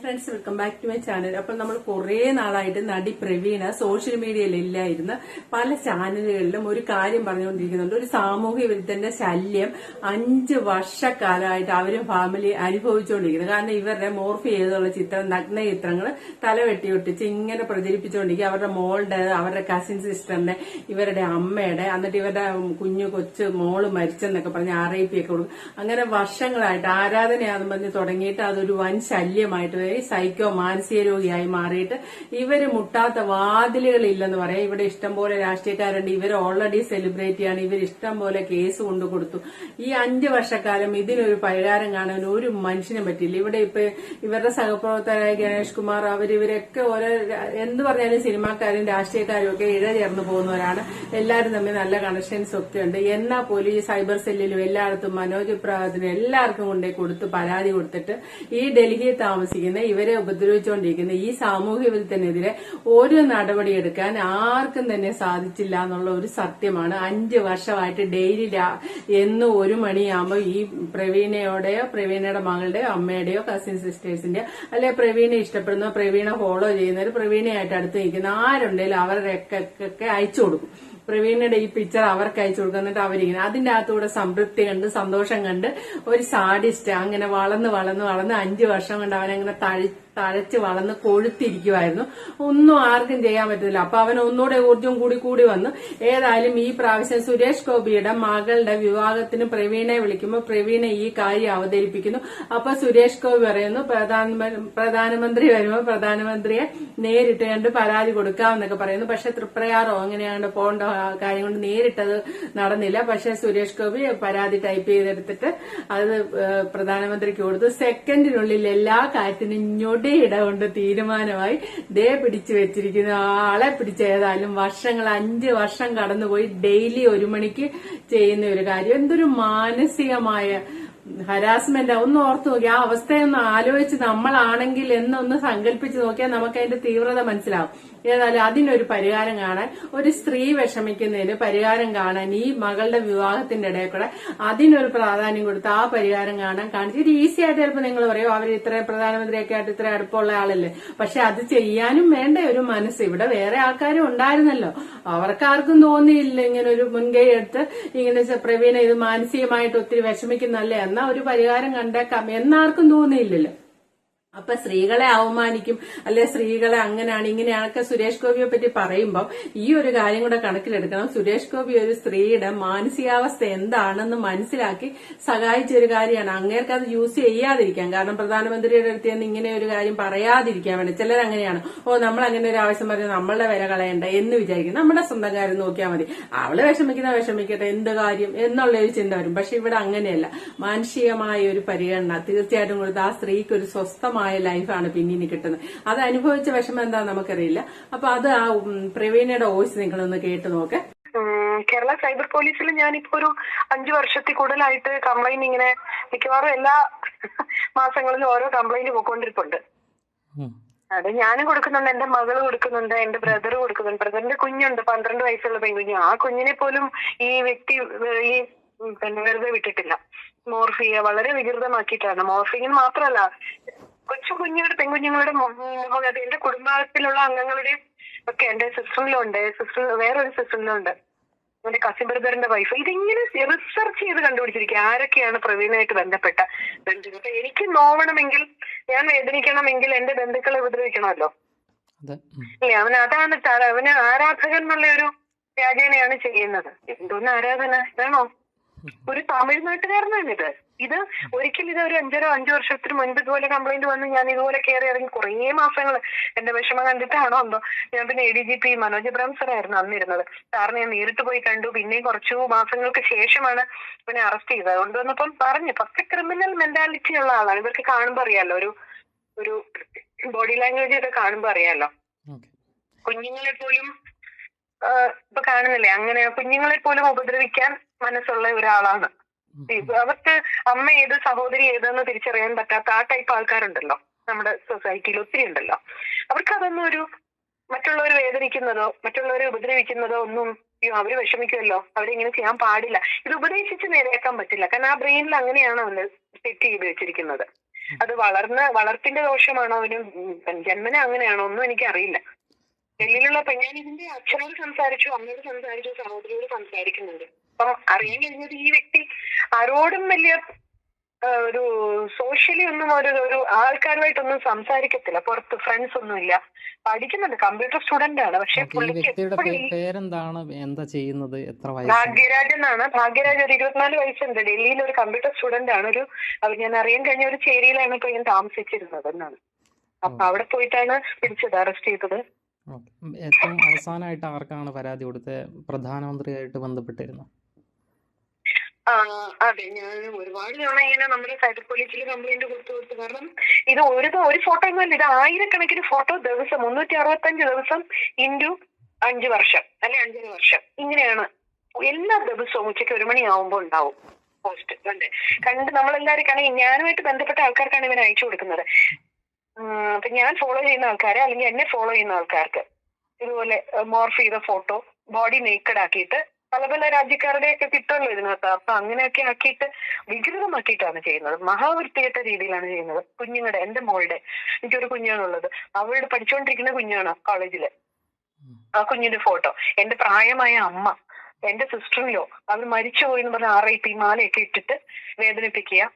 Friends welcome back to my channel അപ്പോൾ നമ്മൾ കുറേ നാളായിട്ട് നടി പ്രവീണ സോഷ്യൽ മീഡിയയിൽ ഇല്ലായിരുന്ന. പല ചാനലുകളിലും ഒരു കാര്യം പറഞ്ഞുകൊണ്ടിരിക്കുന്നുണ്ട്. ഒരു സാമൂഹ്യ വിരുദ്ധന്റെ ശല്യം അഞ്ച് വർഷക്കാലമായിട്ട് അവരും ഫാമിലി അനുഭവിച്ചുകൊണ്ടിരിക്കുന്നത് കാരണം ഇവരുടെ മോർഫ് ചെയ്തുള്ള ചിത്രം നഗ്ന ചിത്രങ്ങൾ തലവെട്ടി ഒട്ടിച്ച് ഇങ്ങനെ പ്രചരിപ്പിച്ചുകൊണ്ടിരിക്കുക. അവരുടെ മോളുടെ അവരുടെ കസിൻ സിസ്റ്ററിന്റെ ഇവരുടെ അമ്മയുടെ എന്നിട്ട് ഇവരുടെ കുഞ്ഞു കൊച്ചു മോൾ മരിച്ചെന്നൊക്കെ പറഞ്ഞ് ആർ ഐ പി ഒക്കെ കൊടുക്കും. അങ്ങനെ വർഷങ്ങളായിട്ട് ആരാധനയാണെന്ന് പറഞ്ഞ് തുടങ്ങിയിട്ട് അതൊരു വൻ ശല്യമായിട്ട് സൈക്കോ മാനസിക രോഗിയായി മാറിയിട്ട് ഇവർ മുട്ടാത്ത വാതിലുകളില്ലെന്ന് പറയാം. ഇവിടെ ഇഷ്ടംപോലെ രാഷ്ട്രീയക്കാരുണ്ട്. ഇവർ ഓൾറെഡി സെലിബ്രിറ്റിയാണ് ഇവർ ഇഷ്ടം പോലെ കേസ് കൊണ്ടു കൊടുത്തു. ഈ അഞ്ച് വർഷക്കാലം ഇതിനൊരു പരിഹാരം കാണാൻ ഒരു മനുഷ്യനും പറ്റില്ല. ഇവിടെ ഇപ്പൊ ഇവരുടെ സഹപ്രവർത്തകരായ ഗണേഷ് കുമാർ അവർ ഇവരൊക്കെ ഓരോ എന്ത് പറഞ്ഞാലും സിനിമാക്കാരും രാഷ്ട്രീയക്കാരും ഒക്കെ ഇഴ ചേർന്ന് പോകുന്നവരാണ്. എല്ലാവരും തമ്മിൽ നല്ല കണക്ഷൻസ് ഒക്കെ ഉണ്ട്. എന്നാൽ പോലീസ് സൈബർ സെല്ലിലും എല്ലായിടത്തും മനോജ് പ്രാതിനും എല്ലാവർക്കും കൊണ്ടേ കൊടുത്ത് പരാതി കൊടുത്തിട്ട് ഈ ഡൽഹിയിൽ താമസിക്കുന്ന ഇവരെ ഉപദ്രവിച്ചുകൊണ്ടിരിക്കുന്ന ഈ സാമൂഹ്യ വിരുദ്ധനെതിരെ ഒരു നടപടിയെടുക്കാൻ ആർക്കും തന്നെ സാധിച്ചില്ല എന്നുള്ള ഒരു സത്യമാണ്. അഞ്ച് വർഷമായിട്ട് ഡെയിലി എന്ന് ഒരു മണിയാകുമ്പോൾ ഈ പ്രവീണയോടെയോ പ്രവീണയുടെ മകളുടെയോ അമ്മയുടെയോ കസിൻ സിസ്റ്റേഴ്സിന്റെയോ അല്ലെ പ്രവീണ ഇഷ്ടപ്പെടുന്ന പ്രവീണ ഫോളോ ചെയ്യുന്നവർ പ്രവീണയായിട്ട് അടുത്ത് നിൽക്കുന്ന ആരുണ്ടെങ്കിലും അവരുടെയൊക്കെ അയച്ചു കൊടുക്കും. പ്രവീണയുടെ ഈ പിക്ചർ അവർക്ക് അയച്ചു കൊടുക്കുക. എന്നിട്ട് അവരിങ്ങനെ അതിന്റെ അകത്തൂടെ സംതൃപ്തി കണ്ട് സന്തോഷം കണ്ട് ഒരു സാഡിസ്റ്റ് അങ്ങനെ വളർന്ന് വളർന്ന് വളർന്ന് അഞ്ചു വർഷം കൊണ്ട് അവനങ്ങനെ തഴി തഴച്ച് വളർന്ന് കൊഴുത്തിരിക്കുമായിരുന്നു ഒന്നും ആർക്കും ചെയ്യാൻ പറ്റത്തില്ല അപ്പൊ അവൻ ഒന്നുകൂടെ ഊർജം കൂടി കൂടി വന്നു. ഏതായാലും ഈ പ്രാവശ്യം സുരേഷ് ഗോപിയുടെ മകളുടെ വിവാഹത്തിന് പ്രവീണെ വിളിക്കുമ്പോൾ പ്രവീണ ഈ കാര്യം അവതരിപ്പിക്കുന്നു. അപ്പൊ സുരേഷ് ഗോപി പറയുന്നു പ്രധാനമ- പ്രധാനമന്ത്രി വരുമ്പോൾ പ്രധാനമന്ത്രിയെ നേരിട്ട് കണ്ട് പരാതി കൊടുക്കാമെന്നൊക്കെ പറയുന്നു. പക്ഷെ തൃപ്രയാറോ അങ്ങനെയാണ്ട് പോകേണ്ട കാര്യം കൊണ്ട് നേരിട്ടത് നടന്നില്ല. പക്ഷെ സുരേഷ് ഗോപി പരാതി ടൈപ്പ് ചെയ്തെടുത്തിട്ട് അത് പ്രധാനമന്ത്രിക്ക് കൊടുത്തു. സെക്കൻഡിനുള്ളിൽ എല്ലാ കാര്യത്തിനും ഞൊടിയിട കൊണ്ട് തീരുമാനമായി ദേ പിടിച്ചു വെച്ചിരിക്കുന്ന. ആളെ പിടിച്ച ഏതായാലും വർഷങ്ങൾ അഞ്ച് വർഷം കടന്നുപോയി ഡെയിലി ഒരു മണിക്ക് ചെയ്യുന്ന ഒരു കാര്യം. എന്തൊരു മാനസികമായ ഹരാസ്മെന്റ് ഒന്ന് ഓർത്ത് നോക്കി. ആ അവസ്ഥയൊന്ന് ആലോചിച്ച് നമ്മളാണെങ്കിൽ എന്നൊന്ന് സങ്കല്പിച്ച് നോക്കിയാൽ നമുക്ക് അതിന്റെ തീവ്രത മനസ്സിലാവും. ഏതായാലും അതിനൊരു പരിഹാരം കാണാൻ ഒരു സ്ത്രീ വിഷമിക്കുന്നതിന് പരിഹാരം കാണാൻ ഈ മകളുടെ വിവാഹത്തിന്റെ ഇടയിൽ കൂടെ അതിനൊരു പ്രാധാന്യം കൊടുത്ത് ആ പരിഹാരം കാണാൻ കാണിച്ചു ഇത് ഈസി ആയിട്ട് ചിലപ്പോൾ നിങ്ങൾ പറയും അവർ ഇത്ര പ്രധാനമന്ത്രിയൊക്കെ ആയിട്ട് ഇത്ര അടുപ്പമുള്ള ആളല്ലേ? പക്ഷെ അത് ചെയ്യാനും വേണ്ട ഒരു മനസ്സ്. ഇവിടെ വേറെ ആൾക്കാരും ഉണ്ടായിരുന്നല്ലോ. അവർക്കാർക്കും തോന്നിയില്ല ഇങ്ങനെ ഒരു മുൻകൈ എടുത്ത് ഇങ്ങനെ പ്രവീണ ഇത് മാനസികമായിട്ട് ഒത്തിരി വിഷമിക്കുന്നല്ലേ എന്നാ ഒരു പരിഹാരം കണ്ടേക്കാം. എന്നാർക്കും തോന്നിയില്ലല്ലോ. അപ്പൊ സ്ത്രീകളെ അവമാനിക്കും. അല്ലെ സ്ത്രീകളെ അങ്ങനെയാണ് ഇങ്ങനെയാണൊക്കെ സുരേഷ് ഗോപിയെ പറ്റി പറയുമ്പോൾ ഈ ഒരു കാര്യം കൂടെ കണക്കിലെടുക്കണം. സുരേഷ് ഗോപി ഒരു സ്ത്രീയുടെ മാനസികാവസ്ഥ എന്താണെന്ന് മനസ്സിലാക്കി സഹായിച്ച ഒരു കാര്യമാണ്. അങ്ങേർക്ക് അത് യൂസ് ചെയ്യാതിരിക്കാം. കാരണം പ്രധാനമന്ത്രിയുടെ അടുത്ത് നിന്ന് ഇങ്ങനെ ഒരു കാര്യം പറയാതിരിക്കാൻ വേണ്ടി ചിലർ അങ്ങനെയാണ് ഓ നമ്മൾ അങ്ങനെ ഒരു ആവശ്യം പറഞ്ഞാൽ നമ്മളുടെ വില കളയണ്ട എന്ന് വിചാരിക്കും. നമ്മുടെ സ്വന്തം കാര്യം നോക്കിയാൽ മതി. അവൾ വിഷമിക്കുന്ന വിഷമിക്കട്ടെ എന്ത് കാര്യം എന്നുള്ള ഒരു ചിന്ത വരും. പക്ഷെ ഇവിടെ അങ്ങനെയല്ല. മാനുഷികമായ ഒരു പരിഗണന തീർച്ചയായിട്ടും കൊടുത്ത് ആ സ്ത്രീക്ക് ഒരു സ്വസ്ഥമായ ലൈഫാണ് പിന്നീട് കിട്ടുന്നത്. അത് അനുഭവിച്ച വിഷമം എന്താന്ന് നമുക്കറിയില്ല. അപ്പൊ അത് ആ പ്രവീണയുടെ വോയിസ് നിങ്ങളൊന്ന് കേട്ട് നോക്ക്. കേരള സൈബർ പോലീസിൽ ഞാനിപ്പോ ഒരു അഞ്ചു വർഷത്തിൽ കൂടുതലായിട്ട് കംപ്ലൈന്റ് ഇങ്ങനെ മിക്കവാറും എല്ലാ മാസങ്ങളിലും ഓരോ കംപ്ലൈന്റ് പോയിക്കൊണ്ടിരിപ്പുണ്ട്. അത് ഞാനും കൊടുക്കുന്നുണ്ട് എന്റെ മകൾ കൊടുക്കുന്നുണ്ട് എന്റെ ബ്രദർ കൊടുക്കുന്നുണ്ട്. ബ്രദറിന്റെ കുഞ്ഞുണ്ട് പന്ത്രണ്ട് വയസ്സുള്ള പെൺകുഞ്ഞ്. ആ കുഞ്ഞിനെ പോലും ഈ വ്യക്തി ഈ വെറുതെ വിട്ടിട്ടില്ല. മോർഫിയ വളരെ വികൃതമാക്കിയിട്ടാണ്. മോർഫിങ്ങിന് മാത്രമല്ല കൊച്ചു കുഞ്ഞുങ്ങളുടെ പെൺകുഞ്ഞുങ്ങളുടെ എന്റെ കുടുംബത്തിലുള്ള അംഗങ്ങളുടെയും ഒക്കെ എന്റെ സിസ്റ്ററിലുണ്ട് സിസ്റ്റർ വേറൊരു സിസ്റ്ററിലുണ്ട് എന്റെ കസിൻ ബ്രദറിന്റെ വൈഫ് ഇതിങ്ങനെ റിസർച്ച് ചെയ്ത് കണ്ടുപിടിച്ചിരിക്കുക. ആരൊക്കെയാണ് പ്രവീണായിട്ട് ബന്ധപ്പെട്ട ബന്ധുക്കൾ? അപ്പൊ എനിക്ക് നോവണമെങ്കിൽ ഞാൻ വേദനിക്കണമെങ്കിൽ എന്റെ ബന്ധുക്കളെ ഉപദ്രവിക്കണമല്ലോ. ഉം. അവൻ അതാണ് അവന് ആരാധകൻ എന്നുള്ള ഒരു വ്യാജേനയാണ് ചെയ്യുന്നത്. എന്തോന്ന് ആരാധന? വേണോ ഒരു തമിഴ്നാട്ടുകാരനാണ് ഇത്. ഇത് ഒരിക്കലും ഇത് ഒരു അഞ്ചരോ അഞ്ചു വർഷത്തിന് മുൻപ് ഇതുപോലെ കംപ്ലൈന്റ് വന്ന് ഞാൻ ഇതുപോലെ കയറി ഇറങ്ങി കുറേ മാസങ്ങൾ എന്റെ വിഷമം കണ്ടിട്ടാണോ എന്തോ ഞാൻ പിന്നെ A D G P Manoj Abraham സാറായിരുന്നു അന്നിരുന്നത്. സാറിനെ ഞാൻ നേരിട്ട് പോയി കണ്ടു. പിന്നെയും കുറച്ചു മാസങ്ങൾക്ക് ശേഷമാണ് പിന്നെ അറസ്റ്റ് ചെയ്തത്. അതുകൊണ്ട് വന്നപ്പം പറഞ്ഞു ഫസ്റ്റ് ക്രിമിനൽ മെന്റാലിറ്റി ഉള്ള ആളാണ്. ഇവർക്ക് കാണുമ്പോ അറിയാലോ ഒരു ഒരു ബോഡി ലാംഗ്വേജ് ഒക്കെ കാണുമ്പോ അറിയാലോ. കുഞ്ഞുങ്ങളെ പോലും ഇപ്പൊ കാണുന്നില്ലേ? അങ്ങനെ കുഞ്ഞുങ്ങളെ പോലും ഉപദ്രവിക്കാൻ മനസ്സുള്ള ഒരാളാണ്. അവർക്ക് അമ്മ ഏത് സഹോദരി ഏതെന്ന് തിരിച്ചറിയാൻ പറ്റാത്ത ആ ടൈപ്പ് ആൾക്കാരുണ്ടല്ലോ നമ്മുടെ സൊസൈറ്റിയിൽ ഒത്തിരി ഉണ്ടല്ലോ. അവർക്ക് അതൊന്നും ഒരു മറ്റുള്ളവർ വേദനിക്കുന്നതോ മറ്റുള്ളവരെ ഉപദ്രവിക്കുന്നതോ ഒന്നും അയ്യോ അവർ വിഷമിക്കുമല്ലോ. അവരിങ്ങനെ ചെയ്യാൻ പാടില്ല. ഇത് ഉപദേശിച്ച് നേരെയാക്കാൻ പറ്റില്ല. കാരണം ആ ബ്രെയിനിൽ അങ്ങനെയാണ് അവന് സെറ്റ് ചെയ്ത് വെച്ചിരിക്കുന്നത്. അത് വളർന്ന വളർത്തിന്റെ ദോഷമാണോ അവന്? ജന്മന അങ്ങനെയാണോ? ഒന്നും എനിക്ക് അറിയില്ല ഡൽഹിയിലുള്ള ഞാൻ ഇതിന്റെ അച്ഛനോട് സംസാരിച്ചു അമ്മയോട് സംസാരിച്ചു സഹോദരിയോട് സംസാരിക്കുന്നുണ്ട്. അപ്പം അറിയാൻ കഴിഞ്ഞത് ഈ വ്യക്തി ആരോടും വലിയ ഒരു സോഷ്യലി ഒന്നും ഒരു ഒരു ആൾക്കാരുമായിട്ടൊന്നും സംസാരിക്കത്തില്ല. പുറത്ത് ഫ്രണ്ട്സ് ഒന്നും ഇല്ല പഠിക്കുന്നുണ്ട്. കമ്പ്യൂട്ടർ സ്റ്റുഡന്റ് ആണ്. പക്ഷെ പേരെന്താണ്? എന്താ ചെയ്യുന്നത്? എത്ര വയസ്സ്? ഭാഗ്യരാജ് എന്നാണ് ഭാഗ്യരാജ് ഒരു ഇരുപത്തിനാല് വയസ്സുണ്ട്. ഡൽഹിയിൽ ഒരു കമ്പ്യൂട്ടർ സ്റ്റുഡന്റ് ആണ്. ഒരു ഞാൻ അറിയാൻ കഴിഞ്ഞ ഒരു ചേരിയിലാണ് ഇപ്പൊ ഞാൻ താമസിച്ചിരുന്നത് എന്നാണ്. അപ്പൊ അവിടെ പോയിട്ടാണ് പിടിച്ചത് അറസ്റ്റ് ചെയ്തത്. ഏറ്റവും അവസാനമായിട്ട് ആർക്കാണ് പരാതി കൊടുത്തത്? പ്രധാനമന്ത്രിയായിട്ട് ബന്ധപ്പെട്ടിരുന്നു? ആ അതെ. ഞാൻ ഒരുപാട് തവണ ഇങ്ങനെ നമ്മുടെ സൈബർ പോലീസിൽ കംപ്ലൈന്റ് കൊടുത്തു കൊടുത്തു. കാരണം ഇത് ഒരു ഒരു ഫോട്ടോ ഒന്നുമല്ല ഇത് ആയിരക്കണക്കിന് ഫോട്ടോ ദിവസം മുന്നൂറ്റി അറുപത്തഞ്ച് ദിവസം ഇന്റു അഞ്ച് വർഷം അല്ലെ അഞ്ചര വർഷം. ഇങ്ങനെയാണ് എല്ലാ ദിവസവും ഉച്ചയ്ക്ക് ഒരു മണിയാവുമ്പോൾ ഉണ്ടാവും പോസ്റ്റ് കണ്ട്. കണ്ട് നമ്മളെല്ലാവർക്കാണ് ഞാനുമായിട്ട് ബന്ധപ്പെട്ട ആൾക്കാർക്കാണ് ഇവൻ അയച്ചു കൊടുക്കുന്നത്. അപ്പൊ ഞാൻ ഫോളോ ചെയ്യുന്ന ആൾക്കാരെ അല്ലെങ്കിൽ എന്നെ ഫോളോ ചെയ്യുന്ന ആൾക്കാർക്ക് ഇതുപോലെ മോർഫ് ചെയ്ത ഫോട്ടോ ബോഡി നേക്കഡ് ആക്കിയിട്ട് പല പല രാജ്യക്കാരുടെ ഒക്കെ കിട്ടുമല്ലോ ഇതിനകത്ത് അപ്പൊ അങ്ങനെയൊക്കെ ആക്കിയിട്ട് വികൃതമാക്കിയിട്ടാണ് ചെയ്യുന്നത്. മഹാവൃത്തികെട്ട രീതിയിലാണ് ചെയ്യുന്നത്. കുഞ്ഞുങ്ങളുടെ എന്റെ മോളുടെ എനിക്കൊരു കുഞ്ഞാണുള്ളത്. അവളുടെ പഠിച്ചുകൊണ്ടിരിക്കുന്ന കുഞ്ഞാണ് കോളേജിൽ. ആ കുഞ്ഞിന്റെ ഫോട്ടോ. എന്റെ പ്രായമായ അമ്മ എന്റെ സിസ്റ്ററിലോ അവർ മരിച്ചുപോയി എന്ന് പറഞ്ഞ ആർ ഐ പി മാലയൊക്കെ ഇട്ടിട്ട് വേദനിപ്പിക്കുക.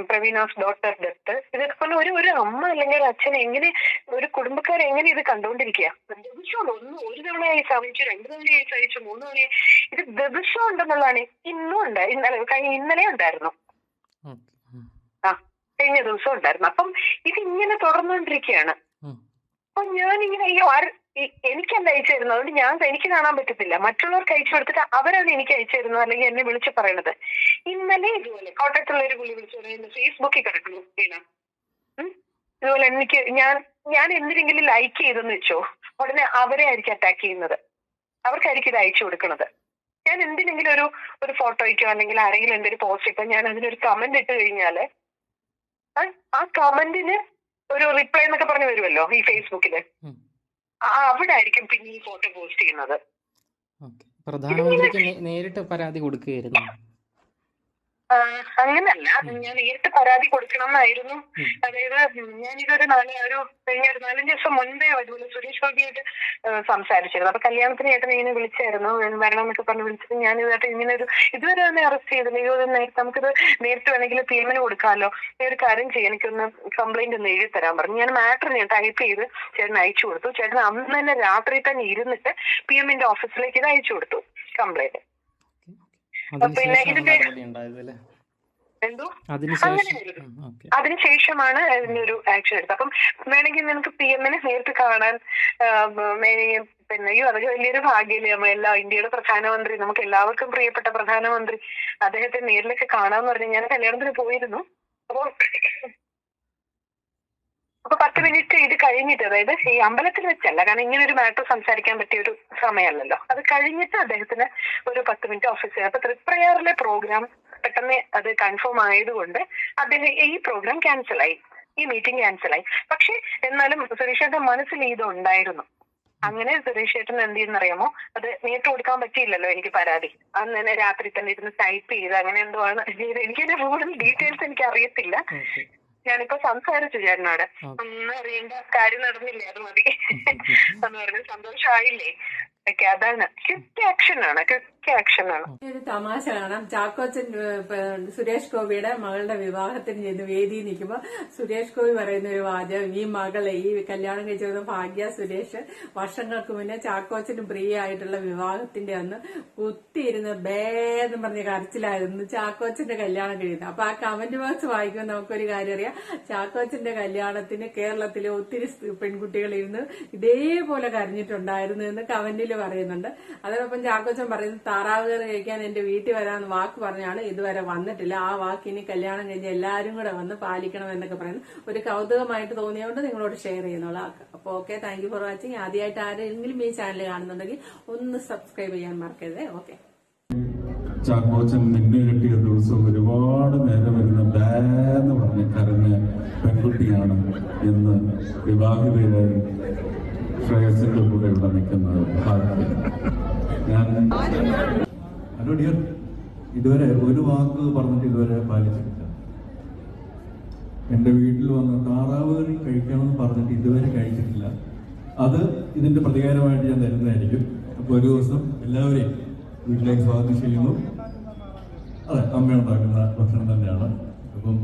പ്രവീണാസ് ഡോട്ടർ ഡെത്ത് ഇതൊക്കെ പോലെ ഒരു ഒരു അമ്മ അല്ലെങ്കിൽ ഒരു അച്ഛൻ എങ്ങനെ ഒരു കുടുംബക്കാർ എങ്ങനെ ഇത് കണ്ടുകൊണ്ടിരിക്കുക? ദിവസമുണ്ട് ഒന്ന് ഒരു തവണയായി സഹിച്ചു രണ്ട് തവണയായി സഹിച്ചു മൂന്ന് തവണയായി. ഇത് ദിവസം ഉണ്ടെന്നുള്ളതാണ്. ഇന്നും ഉണ്ട്. ഇന്നലെ കഴിഞ്ഞ ഇന്നലെ ഉണ്ടായിരുന്നു. ആ കഴിഞ്ഞ ദിവസം ഉണ്ടായിരുന്നു. അപ്പം ഇത് ഇങ്ങനെ തുടർന്നുകൊണ്ടിരിക്കുകയാണ്. അപ്പൊ ഞാൻ ഇങ്ങനെ ഈ ആര് ഈ- എനിക്കല്ല അയച്ചു തരുന്നത്? ഞാൻ എനിക്ക് കാണാൻ പറ്റത്തില്ല. മറ്റുള്ളവർക്ക് അയച്ചു കൊടുത്തിട്ട് അവരാണ് എനിക്ക് അയച്ചു തരുന്നത് അല്ലെങ്കിൽ എന്നെ വിളിച്ച് പറയണത്. ഇന്നലെ ഇതുപോലെ കോട്ടയത്തുള്ള ഒരു കുളി വിളിച്ചു പറയുന്നത് ഫേസ്ബുക്കിൽ കിടക്കുന്നു. ഇതുപോലെ എനിക്ക് ഞാൻ ഞാൻ എന്തിനെങ്കിലും ലൈക്ക് ചെയ്തെന്ന് വെച്ചോ ഉടനെ അവരെ ആയിരിക്കും അറ്റാക്ക് ചെയ്യുന്നത്. അവർക്കായിരിക്കും ഇത് അയച്ചു കൊടുക്കുന്നത് ഞാൻ എന്തിനെങ്കിലും ഒരു ഒരു ഫോട്ടോയ്ക്കോ അല്ലെങ്കിൽ ആരെങ്കിലും എന്തൊരു പോസ്റ്റ് ഇപ്പൊ ഞാൻ അതിനൊരു കമന്റ് ഇട്ട് കഴിഞ്ഞാൽ ആ- കമന്റിന് ഒരു റിപ്ലൈ എന്നൊക്കെ പറഞ്ഞു വരുമല്ലോ ഈ ഫേസ്ബുക്കിൽ അവിടെ ആയിരിക്കും പിന്നെ ഈ ഫോട്ടോ പോസ്റ്റ് ചെയ്യുന്നത് പ്രധാനമന്ത്രിക്ക് നേരിട്ട് പരാതി കൊടുക്കുകയായിരുന്നു. അങ്ങനല്ല ഞാൻ നേരിട്ട് പരാതി കൊടുക്കണം എന്നായിരുന്നു ഉം. അതായത് ഞാനിതൊരു നാല് ഒരു കഴിഞ്ഞ ഒരു നാലഞ്ച് ദിവസം മുൻപേ അതുപോലെ സുരേഷ് ഗോപിയായിട്ട് സംസാരിച്ചിരുന്നു. അപ്പൊ കല്യാണത്തിന് ചേട്ടൻ ഇങ്ങനെ വിളിച്ചായിരുന്നു. വരണം എന്നൊക്കെ പറഞ്ഞ് വിളിച്ചത് ഞാൻ ഇതായിട്ട് ഇങ്ങനെ ഒരു ഇതുവരെ തന്നെ അറസ്റ്റ് ചെയ്തില്ല. അയ്യോ നമുക്കിത് നേരിട്ട് വേണമെങ്കിൽ പി എമ്മിന് കൊടുക്കാമല്ലോ. ഈ ഒരു കാര്യം ചെയ്യാം എനിക്കൊന്ന് കംപ്ലൈന്റ് ഒന്ന് എഴുതി തരാൻ പറഞ്ഞു. ഞാൻ മാറ്റർ ഞാൻ ടൈപ്പ് ചെയ്ത് ചേട്ടൻ അയച്ചു കൊടുത്തു. ചേട്ടൻ അന്ന് തന്നെ രാത്രി തന്നെ ഇരുന്നിട്ട് പി എമ്മിന്റെ ഓഫീസിലേക്ക് ഇത് അയച്ചു കൊടുത്തു കംപ്ലൈന്റ് പിന്നെ ഇതിന്റെ- എന്തോ? അതിനുശേഷമാണ് ഇതിനൊരു ആക്ഷൻ എടുത്തത്. അപ്പം വേണമെങ്കിൽ നിനക്ക് പി എമ്മിനെ നേരിട്ട് കാണാൻ പിന്നെ അയ്യോ അതൊക്കെ വലിയൊരു ഭാഗ്യല്ലേ എല്ലാ ഇന്ത്യയുടെ പ്രധാനമന്ത്രി നമുക്ക് എല്ലാവർക്കും പ്രിയപ്പെട്ട പ്രധാനമന്ത്രി അദ്ദേഹത്തെ നേരിലൊക്കെ കാണാന്ന് പറഞ്ഞ് ഞാൻ കല്യാണത്തിന് പോയിരുന്നു. അപ്പോൾ അപ്പൊ പത്ത് മിനിറ്റ് ഇത് കഴിഞ്ഞിട്ട് അതായത് ഈ അമ്പലത്തിൽ വെച്ചല്ല കാരണം ഇങ്ങനെ ഒരു മാറ്റർ സംസാരിക്കാൻ പറ്റിയ ഒരു സമയമല്ലല്ലോ. അത് കഴിഞ്ഞിട്ട് അദ്ദേഹത്തിന് ഒരു പത്ത് മിനിറ്റ് ഓഫീസിൽ അപ്പൊ തൃപ്രയാറിലെ പ്രോഗ്രാം പെട്ടെന്ന് അത് കൺഫേം ആയതുകൊണ്ട് അദ്ദേഹം ഈ പ്രോഗ്രാം ക്യാൻസൽ ആയി. ഈ മീറ്റിംഗ് ക്യാൻസൽ ആയി. പക്ഷെ എന്നാലും സുരേഷേട്ടൻ മനസ്സിൽ ഇത് ഉണ്ടായിരുന്നു. അങ്ങനെ സുരേഷ് ചേട്ടൻ എന്ത് ചെയ്യുന്നറിയാമോ? അത് നേരിട്ട് കൊടുക്കാൻ പറ്റിയില്ലല്ലോ എനിക്ക് പരാതി. അന്ന് തന്നെ രാത്രി തന്നെ ഇരുന്ന് ടൈപ്പ് ചെയ്ത് അങ്ങനെ എന്തോ ആണ്. എനിക്കതിന്റെ കൂടുതൽ ഡീറ്റെയിൽസ് എനിക്ക് അറിയത്തില്ല ഞാനിപ്പോ സംസാരിച്ചു ചേട്ടനോട്. ഒന്നും അറിയേണ്ട കാര്യം നടന്നില്ലേ അത് മതി. എന്ന് പറഞ്ഞു സന്തോഷമായില്ലേ? ഓക്കെ അതാണ്. ക്വിക്ക് ആക്ഷൻ ആണ്. ക്വിക്ക് ആക്ഷൻ ഒരു തമാശ കാണാം. ചാക്കോച്ചൻ സുരേഷ് ഗോപിയുടെ മകളുടെ വിവാഹത്തിന് ചെന്ന് വേദി നിൽക്കുമ്പോ സുരേഷ് ഗോപി പറയുന്ന ഒരു വാചകം ഈ മകളെ ഈ കല്യാണം കഴിച്ചിരുന്ന ഭാഗ്യ സുരേഷ് വർഷങ്ങൾക്ക് മുന്നേ ചാക്കോച്ചന് പ്രിയ ആയിട്ടുള്ള വിവാഹത്തിന്റെ അന്ന് കുത്തിയിരുന്ന് ബേന്ന് പറഞ്ഞ കരച്ചിലായിരുന്നു ചാക്കോച്ചന്റെ കല്യാണം കഴിയുന്നത്. അപ്പൊ ആ കമന്റ് ബോക്സ് വായിക്കുമ്പോൾ നമുക്കൊരു കാര്യം അറിയാം. ചാക്കോച്ചന്റെ കല്യാണത്തിന് കേരളത്തിലെ ഒത്തിരി പെൺകുട്ടികൾ ഇരുന്ന് ഇതേപോലെ കരഞ്ഞിട്ടുണ്ടായിരുന്നു എന്ന് കമന്റിൽ പറയുന്നുണ്ട്. അതോടൊപ്പം ചാക്കോച്ചൻ പറയുന്നത് താറാവ് കറി കഴിക്കാൻ എന്റെ വീട്ടിൽ വരാമെന്ന് വാക്ക് പറഞ്ഞാണ് ഇതുവരെ വന്നിട്ടില്ല. ആ വാക്ക് ഇനി കല്യാണം കഴിഞ്ഞ് എല്ലാവരും കൂടെ വന്ന് പാലിക്കണം എന്നൊക്കെ പറയുന്നത് ഒരു കൗതുകമായിട്ട് തോന്നിയതുകൊണ്ട് നിങ്ങളോട് ഷെയർ ചെയ്യുന്നുള്ള. അപ്പോൾ ഓക്കെ താങ്ക് ഫോർ വാച്ചിങ് ആദ്യമായിട്ട് ആരെങ്കിലും ഈ ചാനൽ കാണുന്നുണ്ടെങ്കിൽ ഒന്ന് സബ്സ്ക്രൈബ് ചെയ്യാൻ മറക്കരുതേ. ഓക്കെ ചാക്കോച്ചൻ നിന്നെ കെട്ടിയ ദിവസം ഒരുപാട് നേരം വരുന്ന ഡാന്ന് പറഞ്ഞ് കരഞ്ഞ പെൺകുട്ടിയാണ് എന്ന് വിവാഹിതയായി ശ്രേയസിന്റെ കൂടെ ഇവിടെ നിൽക്കുന്നത്. ഭാഗ്യം ഞാൻ ഹലോ ഡിയർ ഇതുവരെ ഒരു വാക്ക് പറഞ്ഞിട്ട് ഇതുവരെ പാലിച്ചിട്ടില്ല. എന്റെ വീട്ടിൽ വന്ന് താറാവ് കറി കഴിക്കണമെന്ന് പറഞ്ഞിട്ട് ഇതുവരെ കഴിച്ചിട്ടില്ല. അത് ഇതിന്റെ പ്രതികാരമായിട്ട് ഞാൻ തരുന്നതായിരിക്കും. അപ്പോൾ ഒരു ദിവസം എല്ലാവരെയും വീട്ടിലേക്ക് സ്വാഗതം ചെയ്യുന്നു. അതെ അമ്മ ഉണ്ടാക്കുന്ന ഭക്ഷണം തന്നെയാണ്. അപ്പം